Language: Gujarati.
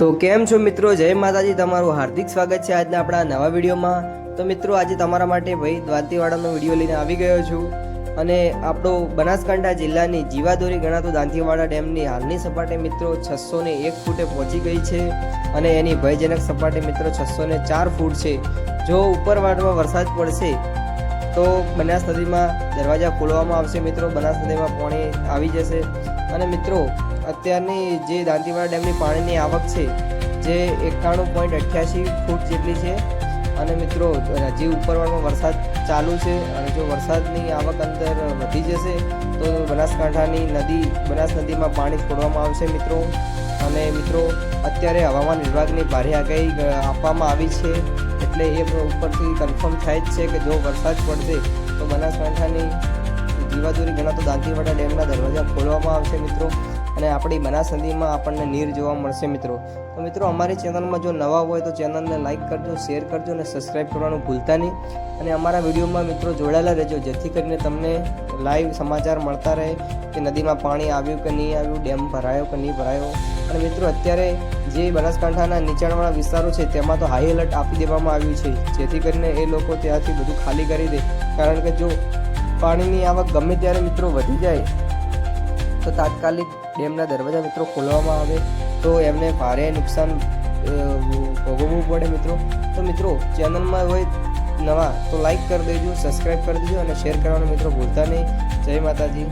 તો કેમ છો મિત્રો? જય માતાજી, તમારું હાર્દિક સ્વાગત છે આજના આપણા નવા વિડીયોમાં. તો મિત્રો, આજે તમારા માટે ભાઈ દ્વારતીવાડાનો વીડિયો લઈને આવી ગયો છું. અને આપણો બનાસકાંઠા જિલ્લાની જીવાદોરી ગણાતો દાંતીવાડા ડેમની હાલની સપાટી મિત્રો છસો ને એક ફૂટે પહોંચી ગઈ છે. અને એની ભયજનક સપાટી મિત્રો છસો ને ચાર ફૂટ છે. જો ઉપરવાટમાં વરસાદ પડશે તો બનાસ નદીમાં દરવાજા ખોલવામાં આવશે મિત્રો. બનાસ નદીમાં પાણી આવી જશે. અને મિત્રો, અત્યારની જે દાંતીવાડા ડેમની પાણીની આવક છે, જે એકાણું પોઈન્ટ અઠ્યાસી ફૂટ જેટલી છે. અને મિત્રો હજી ઉપરવાળમાં વરસાદ ચાલુ છે અને જો વરસાદની આવક અંદર વધી જશે, તો બનાસકાંઠાની નદી, બનાસ નદીમાં પાણી છોડવામાં આવશે મિત્રો. અને મિત્રો, અત્યારે હવામાન વિભાગની ભારે આગાહી આપવામાં આવી છે. એટલે એ ઉપરથી કન્ફર્મ થાય જ છે કે જો વરસાદ પડશે, તો બનાસકાંઠાની જીવાદોરી ગણાતો દાંતીવાડા ડેમના દરવાજા ખોલવામાં આવશે મિત્રો. અને આપણી બનાસ આપણને નીર જોવા મળશે મિત્રો. તો મિત્રો, અમારી ચેનલમાં જો નવા હોય તો ચેનલને લાઇક કરજો, શેર કરજો અને સબસ્ક્રાઈબ કરવાનું ભૂલતા નહીં. અને અમારા વિડીયોમાં મિત્રો જોડાયેલા રહેજો, જેથી કરીને તમને લાઈવ સમાચાર મળતા રહે કે નદીમાં પાણી આવ્યું કે નહીં આવ્યું, ડેમ ભરાયો કે નહીં ભરાયો. અને મિત્રો, અત્યારે જે બનાસકાંઠાના નીચાણવાળા વિસ્તારો છે, તેમાં તો હાઈ એલર્ટ આપી દેવામાં આવ્યું છે. જેથી કરીને એ લોકો ત્યાંથી બધું ખાલી કરી દે. કારણ કે જો પાણીની આવક ગમે ત્યારે મિત્રો વધી જાય તો તાત્કાલિક ડેમના દરવાજા મિત્રો ખોલવામાં આવે તો એમને ભારે નુકસાન ભોગવવું પડે મિત્રો. તો મિત્રો, ચેનલમાં હોય નવા તો લાઈક કરી દેજો, સબસ્ક્રાઈબ કરી દેજો અને શેર કરવાનું મિત્રો ભૂલતા નહીં. જય માતાજી.